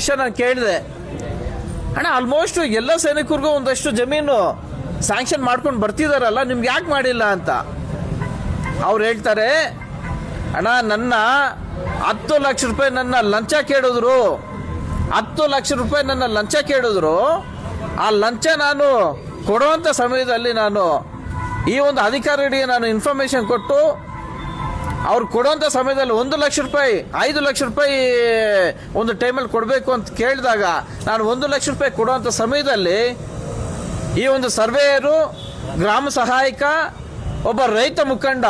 ವಿಷಯ ನಾನು ಕೇಳಿದೆ. ಅಣ್ಣ ಆಲ್ಮೋಸ್ಟ್ ಎಲ್ಲ ಸೈನಿಕರಿಗೂ ಒಂದಷ್ಟು ಜಮೀನು ಸ್ಯಾಂಕ್ಷನ್ ಮಾಡ್ಕೊಂಡು ಬರ್ತಿದಾರಲ್ಲ, ನಿಮ್ಗೆ ಯಾಕೆ ಮಾಡಿಲ್ಲ ಅಂತ? ಅವ್ರು ಹೇಳ್ತಾರೆ, ಅಣ್ಣ, ನನ್ನ ಹತ್ತು ಲಕ್ಷ ರೂಪಾಯಿ ನನ್ನ ಲಂಚ ಕೇಳಿದ್ರು, ಹತ್ತು ಲಕ್ಷ ರೂಪಾಯಿ ನನ್ನ ಲಂಚ ಕೇಳಿದ್ರು, ಆ ಲಂಚ ನಾನು ಕೊಡುವಂಥ ಸಮಯದಲ್ಲಿ ನಾನು ಈ ಒಂದು ಅಧಿಕಾರಿಗೆ ನಾನು ಇನ್ಫಾರ್ಮೇಶನ್ ಕೊಟ್ಟು ಅವ್ರು ಕೊಡುವಂಥ ಸಮಯದಲ್ಲಿ ಒಂದು ಲಕ್ಷ ರೂಪಾಯಿ, ಐದು ಲಕ್ಷ ರೂಪಾಯಿ ಒಂದು ಟೈಮಲ್ಲಿ ಕೊಡಬೇಕು ಅಂತ ಕೇಳಿದಾಗ, ನಾನು ಒಂದು ಲಕ್ಷ ರೂಪಾಯಿ ಕೊಡುವಂಥ ಸಮಯದಲ್ಲಿ ಈ ಒಂದು ಸರ್ವೇಯರು, ಗ್ರಾಮ ಸಹಾಯಕ, ಒಬ್ಬ ರೈತ ಮುಖಂಡ,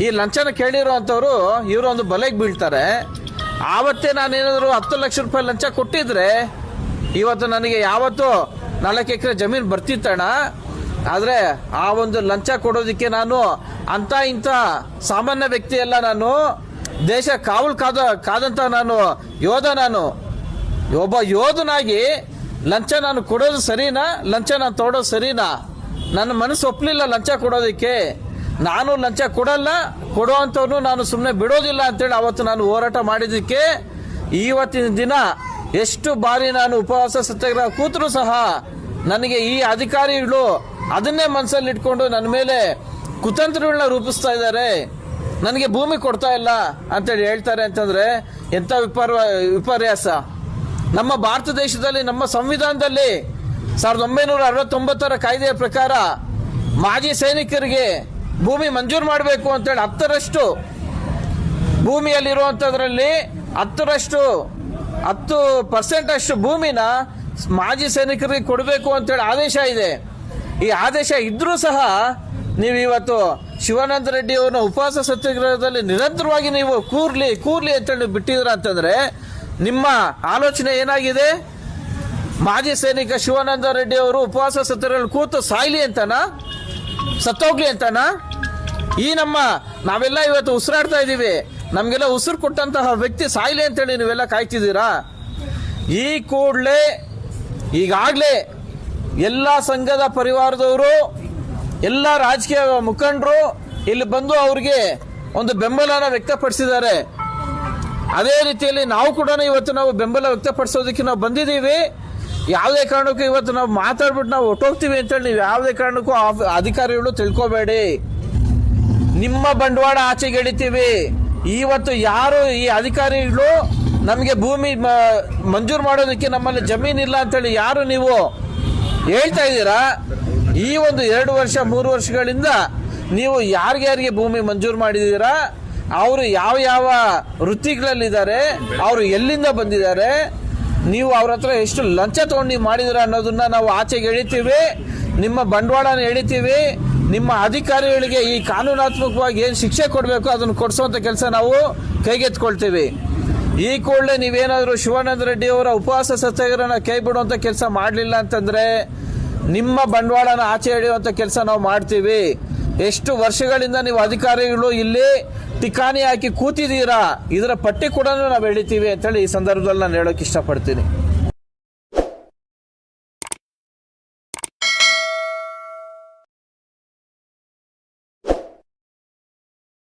ಈ ಲಂಚನ ಕೇಳಿರುವಂಥವ್ರು, ಇವರು ಒಂದು ಬಲೆಗೆ ಬೀಳ್ತಾರೆ. ಆವತ್ತೇ ನಾನೇನಾದರೂ ಹತ್ತು ಲಕ್ಷ ರೂಪಾಯಿ ಲಂಚ ಕೊಟ್ಟಿದ್ರೆ, ಇವತ್ತು ನನಗೆ ಯಾವತ್ತು ನಾಲ್ಕು ಎಕರೆ ಜಮೀನು ಬರ್ತಿತ್ತಣ್ಣ ಆದರೆ ಆ ಒಂದು ಲಂಚ ಕೊಡೋದಕ್ಕೆ ನಾನು ಅಂತ ಇಂಥ ಸಾಮಾನ್ಯ ವ್ಯಕ್ತಿ ಅಲ್ಲ ನಾನು. ದೇಶ ಕಾವಲ್ ಕಾದ, ಕಾದಂತ ನಾನು, ಯೋಧ ನಾನು. ಒಬ್ಬ ಯೋಧನಾಗಿ ಲಂಚ ನಾನು ಕೊಡೋದು ಸರಿನಾ? ಲಂಚ ನಾನು ತೊಡೋದು ಸರಿನಾ? ನನ್ನ ಮನಸ್ಸು ಒಪ್ಪಲಿಲ್ಲ ಲಂಚ ಕೊಡೋದಕ್ಕೆ. ನಾನು ಲಂಚ ಕೊಡಲ್ಲ ಕೊಡುವಂಥವ್ನು ನಾನು ಸುಮ್ಮನೆ ಬಿಡೋದಿಲ್ಲ ಅಂತೇಳಿ ಅವತ್ತು ನಾನು ಹೋರಾಟ ಮಾಡಿದ್ದಕ್ಕೆ ಇವತ್ತಿನ ದಿನ ಎಷ್ಟು ಬಾರಿ ನಾನು ಉಪವಾಸ ಸತ್ಯಾಗ್ರಹ ಕೂತರೂ ಸಹ ನನಗೆ ಈ ಅಧಿಕಾರಿಗಳು ಅದನ್ನೇ ಮನಸ್ಸಲ್ಲಿ ಇಟ್ಕೊಂಡು ನನ್ನ ಮೇಲೆ ಕುತಂತ್ರಗಳನ್ನ ರೂಪಿಸ್ತಾ ಇದ್ದಾರೆ. ನನಗೆ ಭೂಮಿ ಕೊಡ್ತಾ ಇಲ್ಲ ಅಂತೇಳಿ ಹೇಳ್ತಾರೆ ಅಂತಂದ್ರೆ ಎಂಥ ವಿಪರ್ ವಿಪರ್ಯಾಸ? ನಮ್ಮ ಭಾರತ ದೇಶದಲ್ಲಿ, ನಮ್ಮ ಸಂವಿಧಾನದಲ್ಲಿ ಸಾವಿರದ ಒಂಬೈನೂರ ಅರವತ್ತೊಂಬತ್ತರ ಕಾಯ್ದೆಯ ಪ್ರಕಾರ ಮಾಜಿ ಸೈನಿಕರಿಗೆ ಭೂಮಿ ಮಂಜೂರು ಮಾಡಬೇಕು ಅಂತೇಳಿ ಹತ್ತರಷ್ಟು ಭೂಮಿಯಲ್ಲಿರುವಂಥದ್ರಲ್ಲಿ ಹತ್ತರಷ್ಟು ಹತ್ತು ಪರ್ಸೆಂಟ್ ಅಷ್ಟು ಭೂಮಿನ ಮಾಜಿ ಸೈನಿಕರಿಗೆ ಕೊಡಬೇಕು ಅಂತೇಳಿ ಆದೇಶ ಇದೆ. ಈ ಆದೇಶ ಇದ್ರೂ ಸಹ ನೀವು ಇವತ್ತು ಶಿವಾನಂದ ರೆಡ್ಡಿ ಅವರ ಉಪವಾಸ ಸತ್ಯಾಗ್ರಹದಲ್ಲಿ ನಿರಂತರವಾಗಿ ನೀವು ಕೂರ್ಲಿ ಕೂರ್ಲಿ ಅಂತೇಳಿ ಬಿಟ್ಟಿದ್ರ ಅಂತಂದ್ರೆ ನಿಮ್ಮ ಆಲೋಚನೆ ಏನಾಗಿದೆ? ಮಾಜಿ ಸೈನಿಕ ಶಿವಾನಂದ ರೆಡ್ಡಿ ಅವರು ಉಪವಾಸ ಸತ್ಯಾಗ್ರಹದಲ್ಲಿ ಕೂತು ಸಾಯ್ಲಿ ಅಂತನಾ? ಸತ್ತೋಗ್ಲಿ ಅಂತನಾ? ಈ ನಮ್ಮ ನಾವೆಲ್ಲ ಇವತ್ತು ಉಸಿರಾಡ್ತಾ ಇದ್ದೀವಿ. ನಮಗೆಲ್ಲ ಉಸಿರು ಕೊಟ್ಟಂತಹ ವ್ಯಕ್ತಿ ಸಾಯ್ಲಿ ಅಂತೇಳಿ ನೀವೆಲ್ಲ ಕಾಯ್ತಿದ್ದೀರಾ? ಈ ಕೂಡಲೇ, ಈಗಾಗಲೇ ಎಲ್ಲ ಸಂಘದ ಪರಿವಾರದವರು, ಎಲ್ಲ ರಾಜಕೀಯ ಮುಖಂಡರು ಇಲ್ಲಿ ಬಂದು ಅವ್ರಿಗೆ ಒಂದು ಬೆಂಬಲನ ವ್ಯಕ್ತಪಡಿಸಿದ್ದಾರೆ. ಅದೇ ರೀತಿಯಲ್ಲಿ ನಾವು ಕೂಡ ಇವತ್ತು ನಾವು ಬೆಂಬಲ ವ್ಯಕ್ತಪಡಿಸೋದಕ್ಕೆ ನಾವು ಬಂದಿದ್ದೀವಿ. ಯಾವುದೇ ಕಾರಣಕ್ಕೂ ಇವತ್ತು ನಾವು ಮಾತಾಡ್ಬಿಟ್ಟು ನಾವು ಹೊಟ್ಟೋಗ್ತೀವಿ ಅಂತೇಳಿ ನೀವು ಯಾವುದೇ ಕಾರಣಕ್ಕೂ ಅಧಿಕಾರಿಗಳು ತಿಳ್ಕೊಬೇಡಿ. ನಿಮ್ಮ ಬಂಡವಾಳ ಆಚೆಗೆ ಎಳಿತೀವಿ. ಇವತ್ತು ಯಾರು ಈ ಅಧಿಕಾರಿಗಳು ನಮಗೆ ಭೂಮಿ ಮಂಜೂರು ಮಾಡೋದಕ್ಕೆ ನಮ್ಮಲ್ಲಿ ಜಮೀನಿಲ್ಲ ಅಂತೇಳಿ ಯಾರು ನೀವು ಹೇಳ್ತಾ ಇದ್ದೀರಾ? ಈ ಒಂದು ಎರಡು ವರ್ಷ, ಮೂರು ವರ್ಷಗಳಿಂದ ನೀವು ಯಾರಿಗ್ಯಾರಿಗೆ ಭೂಮಿ ಮಂಜೂರು ಮಾಡಿದ್ದೀರಾ? ಅವರು ಯಾವ ಯಾವ ವೃತ್ತಿಗಳಲ್ಲಿದ್ದಾರೆ? ಅವರು ಎಲ್ಲಿಂದ ಬಂದಿದ್ದಾರೆ? ನೀವು ಅವ್ರ ಹತ್ರ ಎಷ್ಟು ಲಂಚ ತಗೊಂಡು ನೀವು ಮಾಡಿದಿರ ಅನ್ನೋದನ್ನ ನಾವು ಆಚೆಗೆ ಎಳಿತೀವಿ. ನಿಮ್ಮ ಬಂಡವಾಳನ ಎಳಿತೀವಿ, ನಿಮ್ಮ ಅಧಿಕಾರಿಗಳಿಗೆ ಈ ಕಾನೂನಾತ್ಮಕವಾಗಿ ಏನು ಶಿಕ್ಷೆ ಕೊಡಬೇಕು, ಅದನ್ನು ಕೊಡಿಸುವಂಥ ಕೆಲಸ ನಾವು ಕೈಗೆತ್ಕೊಳ್ತೀವಿ ಈ ಕೂಡಲೇ ನೀವೇನಾದರೂ ಶಿವಾನಂದ ರೆಡ್ಡಿ ಅವರ ಉಪವಾಸ ಸತ್ಯಾಗ್ರಹನ ಕೈ ಬಿಡುವಂಥ ಕೆಲಸ ಮಾಡಲಿಲ್ಲ ಅಂತಂದ್ರೆ, ನಿಮ್ಮ ಬಂಡವಾಳನ ಆಚೆ ಎಳೆಯುವಂಥ ಕೆಲಸ ನಾವು ಮಾಡ್ತೀವಿ. ಎಷ್ಟು ವರ್ಷಗಳಿಂದ ನೀವು ಅಧಿಕಾರಿಗಳು ಇಲ್ಲಿ ಟಿಕಾಣಿ ಹಾಕಿ ಕೂತಿದ್ದೀರಾ, ಇದರ ಪಟ್ಟಿ ಕೂಡ ನಾವು ಎಳಿತೀವಿ ಅಂತೇಳಿ ಈ ಸಂದರ್ಭದಲ್ಲಿ ನಾನು ಹೇಳೋಕೆ ಇಷ್ಟಪಡ್ತೀನಿ.